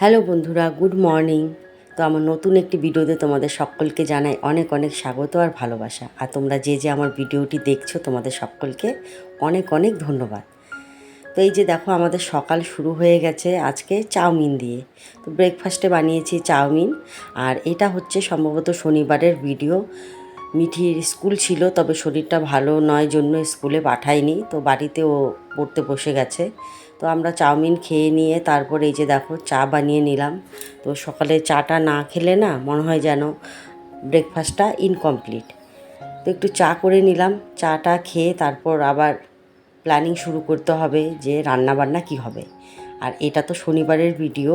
Hello বন্ধুরা, good morning. তো আমার নতুন একটি ভিডিওতে তোমাদের সকলকে জানাই অনেক অনেক স্বাগত আর ভালোবাসা। আর তোমরা যে যে আমার ভিডিওটি দেখছ, তোমাদের সকলকে অনেক অনেক ধন্যবাদ। তো এই যে দেখো, আমাদের সকাল শুরু হয়ে গেছে আজকে চাউমিন দিয়ে। তো ব্রেকফাস্টে বানিয়েছি চাউমিন। আর এটা হচ্ছে সম্ভবত শনিবারের ভিডিও মিঠির স্কুল ছিল, তবে শরীরটা ভালো নয় জন্য স্কুলে পাঠায়নি। তো বাড়িতে ও পড়তে বসে গেছে। তো আমরা চাউমিন খেয়ে নিয়ে তারপর এই যে দেখো চা বানিয়ে নিলাম। তো সকালে চাটা না খেলে না মনে হয় যেন ব্রেকফাস্টটা ইনকমপ্লিট তো একটু চা করে নিলাম, চাটা খেয়ে তারপর আবার প্ল্যানিং শুরু করতে হবে যে রান্না বান্না কী হবে। আর এটা তো শনিবারের ভিডিও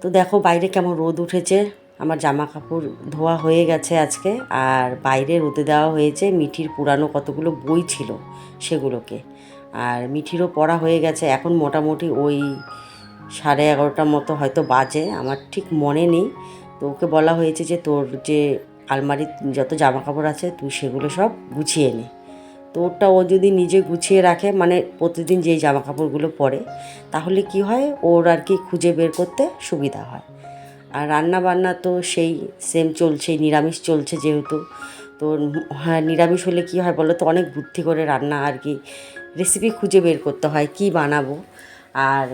তো দেখো বাইরে কেমন রোদ উঠেছে, আমার জামা কাপড় ধোয়া হয়ে গেছে আজকে, আর বাইরে রোদে দেওয়া হয়েছে, মিঠির পুরানো কতগুলো বই ছিল সেগুলোকে। আর মিঠিরও পড়া হয়ে গেছে। এখন মোটামুটি ওই সাড়ে এগারোটার মতো হয়তো বাজে, আমার ঠিক মনে নেই। তো ওকে বলা হয়েছে যে, তোর যে আলমারির যত জামা কাপড় আছে, তুই সেগুলো সব গুছিয়ে নে। তো ওটা ও যদি নিজে গুছিয়ে রাখে মানে প্রতিদিন যেই জামা কাপড়গুলো পরে, তাহলে কি হয়? ওর আর কি খুঁজে বের করতে সুবিধা হয়। আর রান্না বান্না তো সেই সেম চলছে নিরামিষ চলছে যেহেতু। তো হ্যাঁ নিরামিষ হলে কী হয় বলো তো? অনেক বুদ্ধি করে রান্না আর কি রেসিপি খুঁজে বের করতে হয় কি বানাবো। আর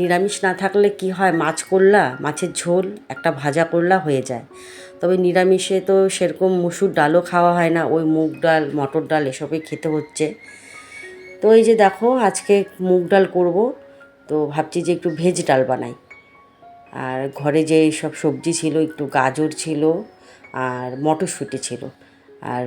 নিরামিষ না থাকলে কি হয়? মাছ করলা মাছের ঝোল, একটা ভাজা করলা হয়ে যায়। তবে নিরামিষে তো সেরকম মুসুর ডালও খাওয়া হয় না, ওই মুগ ডাল, মটর ডাল এসবই খেতে হচ্ছে। তো এই যে দেখো, আজকে মুগ ডাল করব, তো ভাবছি যে একটু ভেজ ডাল বানাই। আর ঘরে যে সব সবজি ছিল, একটু গাজর ছিল আর মটরশুঁটি ছিল। আর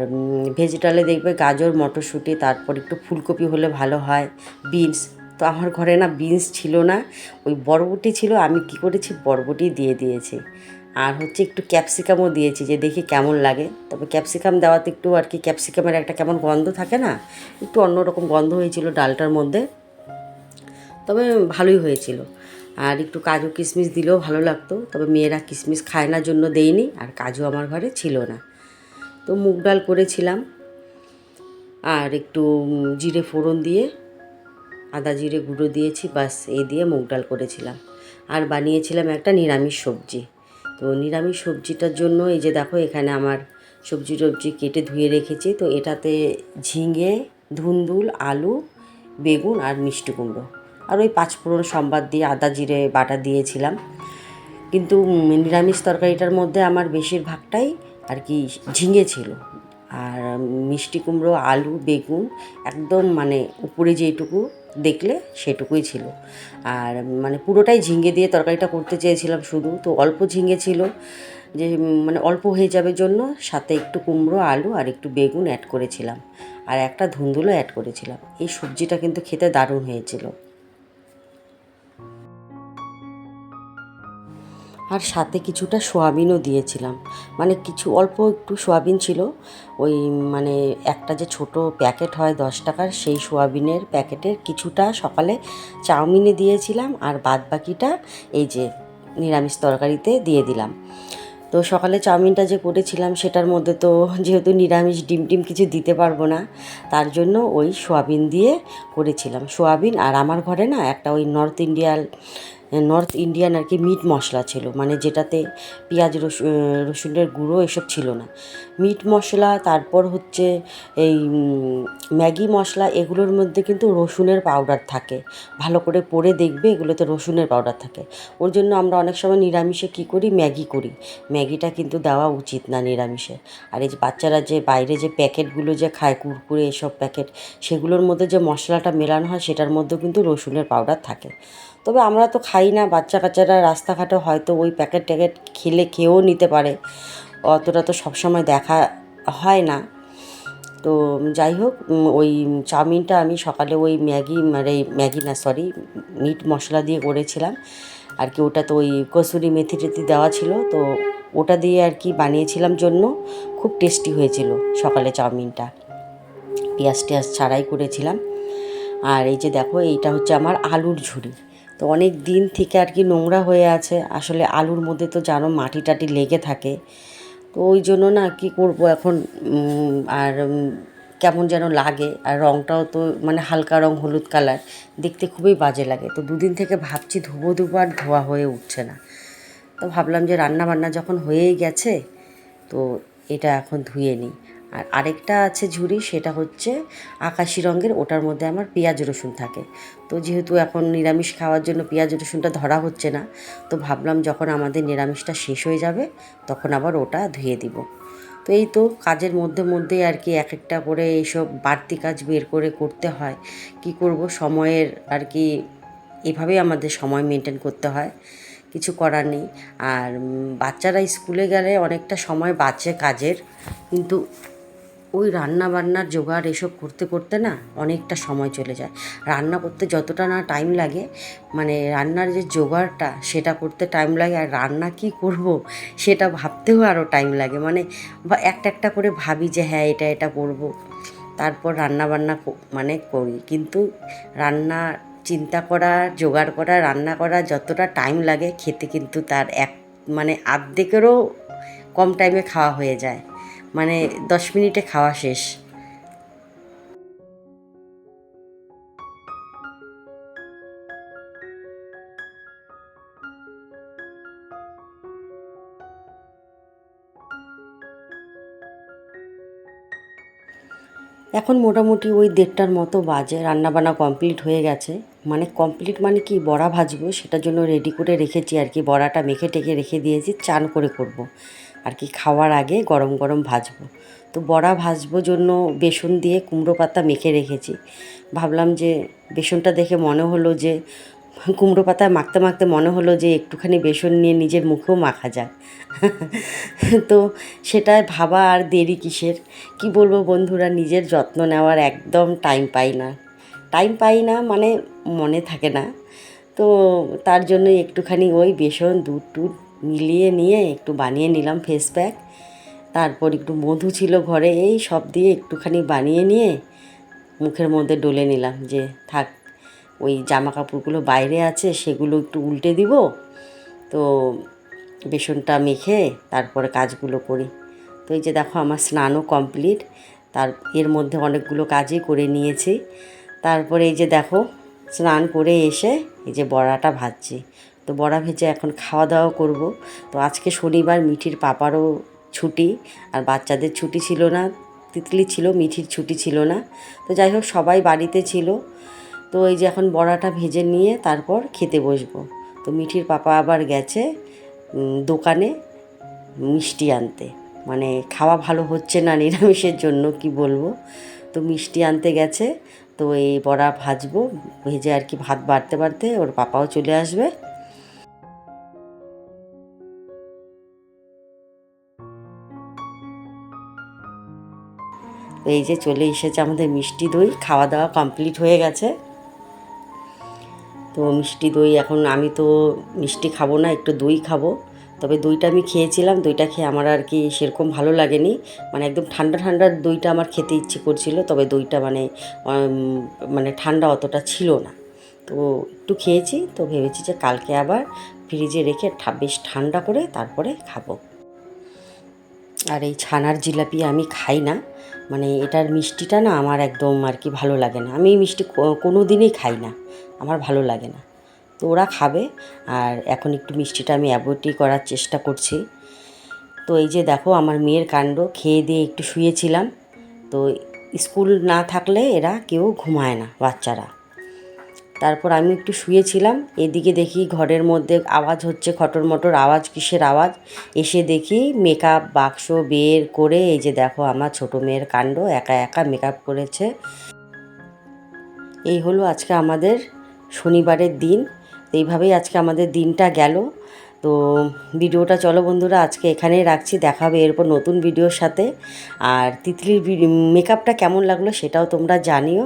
ভেজিটালে দেখবে গাজর, মটরশুঁটি, তারপর একটু ফুলকপি হলে ভালো হয় বিনস তো আমার ঘরে না বিনস ছিল না, ওই বরবটি ছিল, আমি কি করেছি, বরবটি দিয়ে দিয়েছি। আর হচ্ছে একটু ক্যাপসিকামও দিয়েছি, যে দেখি কেমন লাগে। তবে ক্যাপসিকাম দেওয়াতে একটু আর কি ক্যাপসিকামের একটা কেমন গন্ধ থাকে না, একটু অন্যরকম গন্ধ হয়েছিল ডালটার মধ্যে। তবে ভালোই হয়েছিল। আর একটু কাজু কিশমিশ দিলেও ভালো লাগতো, তবে মেয়েরা কিশমিশ খায় না, জন্য দেয়নি আর কাজু আমার ঘরে ছিল না। তো মুগ ডাল করেছিলাম, আর একটু জিরে ফোড়ন দিয়ে, আদা জিরে গুঁড়ো দিয়েছি, বাস এই দিয়ে মুগ ডাল করেছিলাম। আর বানিয়েছিলাম একটা নিরামিষ সবজি। তো নিরামিষ সবজিটার জন্য এই যে দেখো, এখানে আমার সবজি টবজি কেটে ধুয়ে রেখেছি, তো এটাতে ঝিঙে, ধুন্দুল, আলু, বেগুন আর মিষ্টি কুমড়ো। আর ওই পাঁচফোড়ন সম্বাদ দিয়ে আদা, জিরে, বাটা দিয়েছিলাম। কিন্তু নিরামিষ তরকারিটার মধ্যে আমার বেশিরভাগটাই আর কি ঝিঙে ছিল। আর মিষ্টি কুমড়ো, আলু, বেগুন একদম মানে উপরে যেটুকু দেখলে সেটুকুই ছিল। আর মানে পুরোটাই ঝিঙে দিয়ে তরকারিটা করতে চেয়েছিলাম শুধু। তো অল্প ঝিঙে ছিল যে মানে অল্প হয়ে যাবে জন্য সাথে একটু কুমড়ো, আলু আর একটু বেগুন অ্যাড করেছিলাম। আর একটা ধুন্দুলো অ্যাড করেছিলাম। এই সবজিটা কিন্তু খেতে দারুণ হয়েছিল। আর সাথে কিছুটা সোয়াবিনও দিয়েছিলাম। মানে কিছু অল্প একটু সোয়াবিন ছিল। ওই মানে একটা যে ছোট প্যাকেট হয় দশ টাকার, সেই সোয়াবিনের প্যাকেটের কিছুটা সকালে চাউমিনে দিয়েছিলাম আর বাদ বাকিটা এই যে নিরামিষ তরকারিতে দিয়ে দিলাম। তো সকালে চাউমিনটা যে করেছিলাম সেটার মধ্যে তো যেহেতু নিরামিষ ডিম টিম কিছু দিতে পারব না, তার জন্য ওই সোয়াবিন দিয়ে করেছিলাম। সোয়াবিন আর আমার ঘরে না একটা ওই নর্থ ইন্ডিয়াল নর্থ ইন্ডিয়ান আর কি মিট মশলা ছিল মানে যেটাতে পেঁয়াজ রসুন রসুনের গুঁড়ো এসব ছিল না। মিট মশলা, তারপর হচ্ছে এই ম্যাগি মশলা, এগুলোর মধ্যে কিন্তু রসুনের পাউডার থাকে। ভালো করে পরে দেখবে, এগুলোতে রসুনের পাউডার থাকে। ওর জন্য আমরা অনেক সময় নিরামিষে কী করি? ম্যাগি করি। ম্যাগিটা কিন্তু দেওয়া উচিত না নিরামিষে। আর এই যে বাচ্চারা যে বাইরে যে প্যাকেটগুলো যে খায়, কুরকুরে এসব প্যাকেট, সেগুলোর মধ্যে যে মশলাটা মেলানো হয়, সেটার মধ্যেও কিন্তু রসুনের পাউডার থাকে। তবে আমরা তো খাই না, বাচ্চা কাচ্চারা রাস্তাঘাটে হয়তো ওই প্যাকেট ট্যাকেট খেলে খেয়েও নিতে পারে। অতটা তো সবসময় দেখা হয় না। তো যাই হোক ওই চাউমিনটা আমি সকালে ওই ম্যাগি মানে ম্যাগি না সরি মিট মশলা দিয়ে করেছিলাম। আর কি ওটা তো ওই কসুরি মেথি টেথি দেওয়া ছিল। তো ওটা দিয়ে আর কি বানিয়েছিলাম জন্য। খুব টেস্টি হয়েছিল সকালে চাউমিনটা। পেঁয়াজ টেয়াজ ছাড়াই করেছিলাম। আর এই যে দেখো, এইটা হচ্ছে আমার আলুর ঝুড়ি। তো অনেক দিন থেকে আর কি নোংরা হয়ে আছে। আসলে আলুর মধ্যে তো জানো মাটি টাটি লেগে থাকে। তো ওই জন্য না কি করব এখন? আর কেমন যেন লাগে। আর রঙটাও তো মানে হালকা রং, হলুদ কালার। দেখতে খুবই বাজে লাগে। তো দুদিন থেকে ভাবছি ধোবো ধোবো আর ধোয়া হয়ে উঠছে না। তো ভাবলাম যে রান্না বান্না যখন হয়েই গেছে, তো এটা এখন ধুয়ে নিই। আর আরেকটা আছে ঝুড়ি, সেটা হচ্ছে আকাশি রঙের, ওটার মধ্যে আমার পেঁয়াজ রসুন থাকে। তো যেহেতু এখন নিরামিষ খাওয়ার জন্য পেঁয়াজ রসুনটা ধরা হচ্ছে না, তো ভাবলাম যখন আমাদের নিরামিষটা শেষ হয়ে যাবে, তখন আবার ওটা ধুয়ে দিব। তো এই তো কাজের মধ্যে মধ্যেই আর কি এক একটা করে এইসব বাড়তি কাজ বের করে করতে হয়। কি করব? সময়ের আর কি এভাবেই আমাদের সময় মেনটেন করতে হয়। কিছু করার নেই। আর বাচ্চারা স্কুলে গেলে অনেকটা সময় বাঁচে কাজের, কিন্তু ওই রান্না বান্নার জোগাড় এসব করতে করতে না অনেকটা সময় চলে যায়। রান্না করতে যতটা না টাইম লাগে মানে রান্নার যে জোগাড়টা সেটা করতে টাইম লাগে আর রান্না কি করব সেটা ভাবতেও আরও টাইম লাগে। মানে বা একটা একটা করে ভাবি যে হ্যাঁ এটা এটা করব, তারপর রান্না বান্না মানে করি। কিন্তু রান্না, চিন্তা করা, জোগাড় করা, রান্না করা যতটা টাইম লাগে, খেতে কিন্তু তার এক মানে আর্ধেকেরও কম টাইমে খাওয়া হয়ে যায়। মানে দশ মিনিটে খাওয়া শেষ এখন মোটামুটি ওই দেড়টার মতো বাজে, রান্নাবান্না কমপ্লিট হয়ে গেছে মানে কমপ্লিট মানে কি, বড়া ভাজবো, সেটার জন্য রেডি করে রেখেছি আর কি, বড়াটা মেখে টেকে রেখে দিয়েছি, চান করে করব। আর কি খাওয়ার আগে গরম গরম ভাজবো। তো বড়া ভাজবো জন্য বেসন দিয়ে কুমড়ো পাতা মেখে রেখেছি। ভাবলাম যে বেসনটা দেখে মনে হলো যে, কুমড়ো পাতা মাখতে মাখতে মনে হলো যে একটুখানি বেসন নিয়ে নিজের মুখেও মাখা যায় তো সেটা ভাবা আর দেরি কিসের? কি বলব বন্ধুরা, নিজের যত্ন নেওয়ার একদম টাইম পাই না। টাইম পাই না মানে মনে থাকে না। তো তার জন্য একটুখানি ওই বেসন দুধ টুধ মিলিয়ে নিয়ে একটু বানিয়ে নিলাম ফেস প্যাক তারপর একটু মধু ছিল ঘরে, এই সব দিয়ে একটুখানি বানিয়ে নিয়ে মুখের মধ্যে ডলে নিলাম যে থাক, ওই জামা কাপড়গুলো বাইরে আছে, সেগুলো একটু উল্টে দিব। তো বেসনটা মেখে তারপরে কাজগুলো করি। তো এই যে দেখো আমার স্নানও কমপ্লিট, তার এর মধ্যে অনেকগুলো কাজই করে নিয়েছি। তারপরে এই যে দেখো, স্নান করে এসে এই যে বড়াটা ভাজছি। তো বড়া ভেজে এখন খাওয়া দাওয়া করব। তো আজকে শনিবার মিঠির পাপারও ছুটি আর বাচ্চাদের ছুটি ছিল না, তিতলি ছিল, মিঠির ছুটি ছিল না। তো যাই হোক, সবাই বাড়িতে ছিল। তো এই যে এখন বড়াটা ভেজে নিয়ে তারপর খেতে বসবো। তো মিঠির পাপা আবার গেছে দোকানে মিষ্টি আনতে। মানে খাওয়া ভালো হচ্ছে না নিরামিষের জন্য, কি বলব? তো মিষ্টি আনতে গেছে। তো এই বড়া ভাজবো, ভেজে আর কি ভাত বাড়তে বাড়তে ওর পাপাও চলে আসবে। এই যে চলে এসেছে আমাদের মিষ্টি দই, খাওয়া দাওয়া কমপ্লিট হয়ে গেছে। তো মিষ্টি দই এখন আমি তো মিষ্টি খাব না, একটু দই খাব। তবে দইটা আমি খেয়েছিলাম, দইটা খেয়ে আমার আর কি সেরকম ভালো লাগেনি। মানে একদম ঠান্ডা ঠান্ডা দইটা আমার খেতে ইচ্ছে করছিল, তবে দইটা মানে মানে ঠান্ডা অতটা ছিল না। তো একটু খেয়েছি, তো ভেবেছি যে কালকে আবার ফ্রিজে রেখে বেশ ঠান্ডা করে তারপরে খাব। আর এই ছানার জিলাপি আমি খাই না মানে এটার মিষ্টিটা না আমার একদম আর কি ভালো লাগে না। আমি এই মিষ্টি কোনো দিনই খাই না। আমার ভালো লাগে না। তো ওরা খাবে আর এখন একটু মিষ্টিটা আমি অ্যাভয়েডই করার চেষ্টা করছি। তো এই যে দেখো আমার মেয়ের কাণ্ড, খেয়ে দিয়ে একটু শুয়েছিলাম। তো স্কুল না থাকলে এরা কেউ ঘুমায় না, বাচ্চারা। তারপর আমি একটু শুয়েছিলাম, এদিকে দেখি ঘরের মধ্যে আওয়াজ হচ্ছে খটর মটর আওয়াজ, কিসের আওয়াজ? এসে দেখি মেকআপ বাক্স বের করে, এই যে দেখো আমার ছোটো মেয়ের কাণ্ড, একা একা মেকআপ করেছে। এই হলো আজকে আমাদের শনিবারের দিন এইভাবেই আজকে আমাদের দিনটা গেল। তো ভিডিওটা চলো বন্ধুরা, আজকে এখানেই রাখছি, দেখা হবে এরপর নতুন ভিডিওর সাথে। আর তিতলির মেকআপটা কেমন লাগল সেটাও তোমরা জানিও।